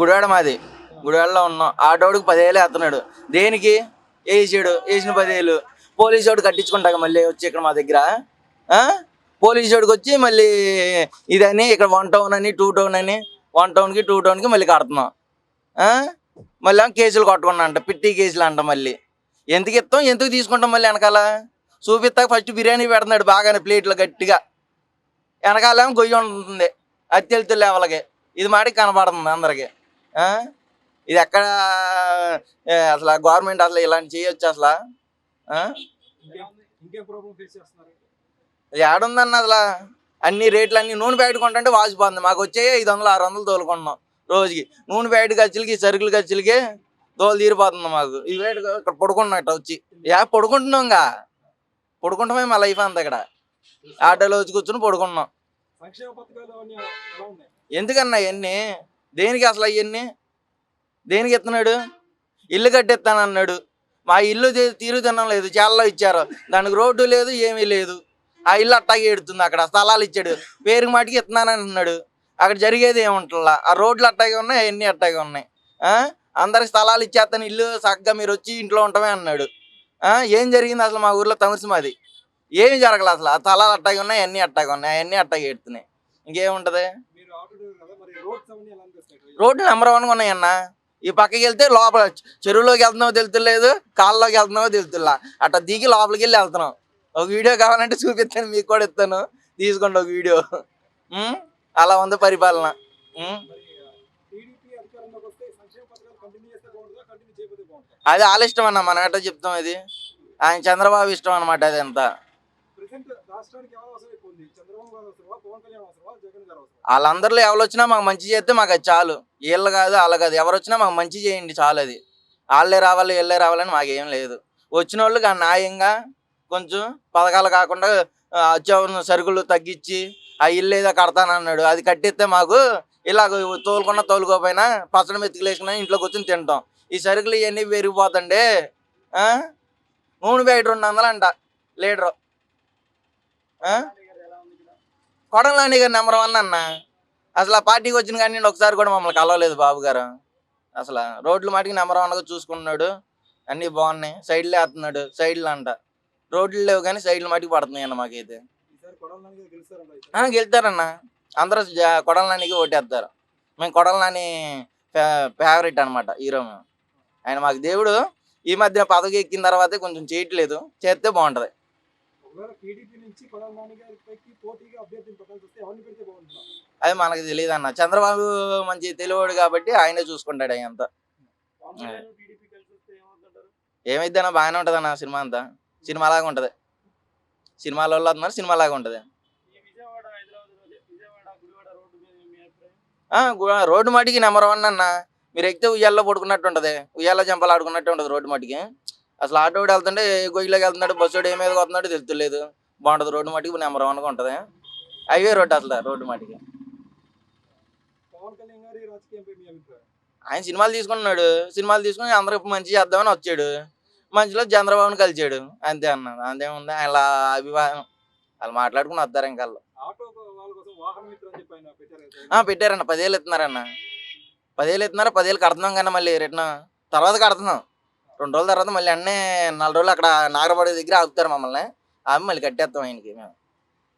గుడివాడ మాది గుడివాడలో ఉన్నాం. ఆటోడికి పదివేలు వేస్తున్నాడు. దేనికి? వేసాడు వేసిన పదివేలు పోలీసు వాడు కట్టించుకుంటాక మళ్ళీ వచ్చి ఇక్కడ మా దగ్గర. పోలీసు వాడికి వచ్చి మళ్ళీ ఇదని ఇక్కడ వన్ టౌన్ అని టూ టౌన్ అని వన్ టౌన్కి టూ టౌన్కి మళ్ళీ కడుతున్నాం. మళ్ళీ ఏమో కేసులు కొట్టుకున్నా అంట పిట్టి కేసులు అంట మళ్ళీ. ఎందుకు ఇస్తాం? ఎందుకు తీసుకుంటాం మళ్ళీ వెనకాల? చూపిస్తాక ఫస్ట్ బిర్యానీ పెడుతున్నాడు బాగానే ప్లేట్లో గట్టిగా. వెనకాలేమో గొయ్యి ఉంటుంది. అది తెలుతుంది లెవెల్కి. ఇది మాటికి కనబడుతుంది అందరికి. ఇది ఎక్కడ అసలు గవర్నమెంట్ అసలు ఇలాంటి చేయొచ్చు అసలు? ఏడుందన్న అసలు? అన్ని రేట్లు అన్ని నూనె ప్యాకెట్ కొంటుంటే వాసిపోతుంది మాకు వచ్చే ఐదు వందలు ఆరు వందలు తోలుకుంటున్నాం రోజుకి. నూనె ప్యాకెట్ ఖర్చులకి సరుకులు ఖర్చులకి తోలు తీరిపోతుంది మాకు. ఈ రేటు ఇక్కడ పడుకున్నట్టు వచ్చి. యా పడుకుంటున్నాంగా పడుకుంటామే మా లైఫ్ అంతా ఇక్కడ. ఆటోలో వచ్చి కూర్చొని ఉన్నాయి? ఎందుకన్నా ఇవన్నీ? దేనికి అసలు అవన్నీ దేనికి ఇస్తున్నాడు ఇల్లు కట్టిస్తానన్నాడు. మా ఇల్లు తీరు తినడం లేదు చాలా ఇచ్చారు. దానికి రోడ్డు లేదు ఏమీ లేదు. ఆ ఇల్లు అట్టాగే ఎడుతుంది అక్కడ స్థలాలు ఇచ్చాడు. పేరు మాటికి ఇస్తున్నానని అన్నాడు అక్కడ జరిగేది ఏముంటుందా ఆ రోడ్లు అట్టాగే ఉన్నాయి అవన్నీ అట్టాగే ఉన్నాయి. అందరికి స్థలాలు ఇచ్చేస్తాను ఇల్లు చక్కగా మీరు వచ్చి ఇంట్లో ఉంటామే అన్నాడు. ఏం జరిగింది అసలు మా ఊర్లో తమసి మాది? ఏమి జరగలేదు అసలు. ఆ స్థలాలు అట్టాగే ఉన్నాయి అన్నీ అట్టాగే ఉన్నాయి అవన్నీ అట్టాగే ఎడుతున్నాయి ఇంకేముంటది? రోడ్లు నెంబర్ వన్గా ఉన్నాయన్న. ఈ పక్కకి వెళ్తే లోపల చెరువులోకి వెళ్తున్నావో తెలుతులేదు కాళ్ళలోకి వెళ్తున్నావో తెలుతులా. అట్లా దిగి లోపలికి వెళ్ళి వెళ్తున్నాం. ఒక వీడియో కావాలంటే చూపిస్తాను మీకు కూడా ఇస్తాను. తీసుకోండి ఒక వీడియో? అలా ఉంది పరిపాలన. అది వాళ్ళ ఇష్టం అన్న మనం ఎట్లా చెప్తాం ఇది ఆయన చంద్రబాబు ఇష్టం అనమాట అది అంతా వాళ్ళందరిలో ఎవరు వచ్చినా మాకు మంచి చేస్తే మాకు అది చాలు. వీళ్ళు కాదు వాళ్ళ కాదు. ఎవరు వచ్చినా మాకు మంచి చేయండి చాలు అది. వాళ్ళే రావాలి వీళ్ళే రావాలని మాకేం లేదు. వచ్చిన వాళ్ళు న్యాయంగా కొంచెం పథకాలు కాకుండా వచ్చే అత్యవసర సరుకులు తగ్గించి ఆ ఇల్లు ఏదో కడతానన్నాడు అది కట్టిస్తే మాకు ఇలాగ తోలుకున్నా తోలుకోపోయినా పచ్చడి మెతుకులు ఇంట్లో కూర్చొని తింటాం. ఈ సరుకులు ఇవన్నీ పెరిగిపోతండి ఆ? నూనె ప్యాకెట్ రెండు వందలు అంట లీటరు. కొడలాని గారు నెంబర్ వన్ అన్న. అసలు ఆ పార్టీకి వచ్చిన కానీ ఒకసారి కూడా మమ్మల్ని కలవలేదు బాబు గారు. అసలు రోడ్లు మాటికి నెంబర్ వన్గా చూసుకుంటున్నాడు. అన్నీ బాగున్నాయి. సైడ్లే వేస్తున్నాడు. సైడ్లు అంట. రోడ్లు లేవు కానీ సైడ్లు మాటికి పడుతున్నాయి అన్న మాకైతే. అయితే గెలుతారన్న. అందరూ కొడలనానికి ఓటేస్తారు మేము కొడలనాని ఫేవరెట్ అనమాట హీరో మేము. ఆయన మాకు దేవుడు. ఈ మధ్య పదవి ఎక్కిన తర్వాతే కొంచెం చేయట్లేదు. చేస్తే బాగుంటది. ఒకవేళ టీడీపీ నుంచి కొడాలని గారి పైకి పోటీగా అభ్యర్థిని పెట్టాల్సి వస్తే ఎవరిని పెడితే బాగుంటుందా? అది మనకు తెలియదు అన్న. చంద్రబాబు మంచి తెలివాడు కాబట్టి ఆయనే చూసుకుంటాడు అయ్యంతా ఏమవుతుంటారు? ఏమైద్దన్నా బాగానే ఉంటుంది అన్న సినిమా అంతా. సినిమా లాగా ఉంటుంది. సినిమాలో వాళ్ళు వస్తున్నారు సినిమా లాగా ఉంటుంది. రోడ్డు మటికి నెంబర్ వన్ అన్న. మీరు ఎక్కితే ఉయ్యాల్లో పడుకున్నట్టు ఉంటుంది. ఉయ్యాల చెంపలు ఆడుకున్నట్టు ఉంటుంది రోడ్డు మటికి. అసలు ఆటో వెళ్తుంటే ఏ గొయ్యిలోకి వెళ్తున్నాడు బస్సు ఏ మీద వస్తున్నాడు తెలుతులేదు బాగుంటుంది. రోడ్డు మటికి నెంబర్ వన్గా ఉంటుంది. హైవే రోడ్డు అసలు రోడ్డు మటికి ఆయన సినిమాలు తీసుకున్నాడు సినిమాలు తీసుకుని అందరికి మంచి చేద్దామని వచ్చాడు. మంచిలో చంద్రబాబుని కలిచాడు అంతే అన్న. అంతేముంది ఆయన అభిప్రాయం వాళ్ళు మాట్లాడుకుని వస్తారు ఇంకా పెట్టారన్న. పదేళ్ళు ఇస్తున్నారన్న పదేళ్ళు ఇస్తున్నారు పదేళ్ళు కడుతున్నాం కానీ మళ్ళీ రిటర్న్. తర్వాత కడుతున్నాం. రెండు రోజుల తర్వాత మళ్ళీ అన్నీ నాలుగు రోజులు అక్కడ నాగరపాడు దగ్గర ఆపుతారు మమ్మల్ని. ఆపి మళ్ళీ కట్టేస్తాం ఆయనకి మేము.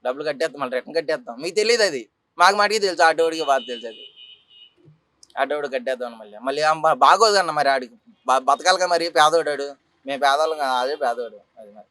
డబ్బులు కట్టేస్తాం మళ్ళీ రిటర్న్ కట్టేస్తాం. మీకు తెలియదు అది. మాకు మాటికి తెలుసు ఆటోడికి బాగా తెలుసు అది. ఆటోడు కట్టేద్దాం మళ్ళీ. మళ్ళీ ఆ బాగోదు అన్న మరి ఆడికి. బతకాలిగా మరి పేదోడాడు మేము పేదవాళ్ళం కాదు, అదే పేదోడు. అది మరి.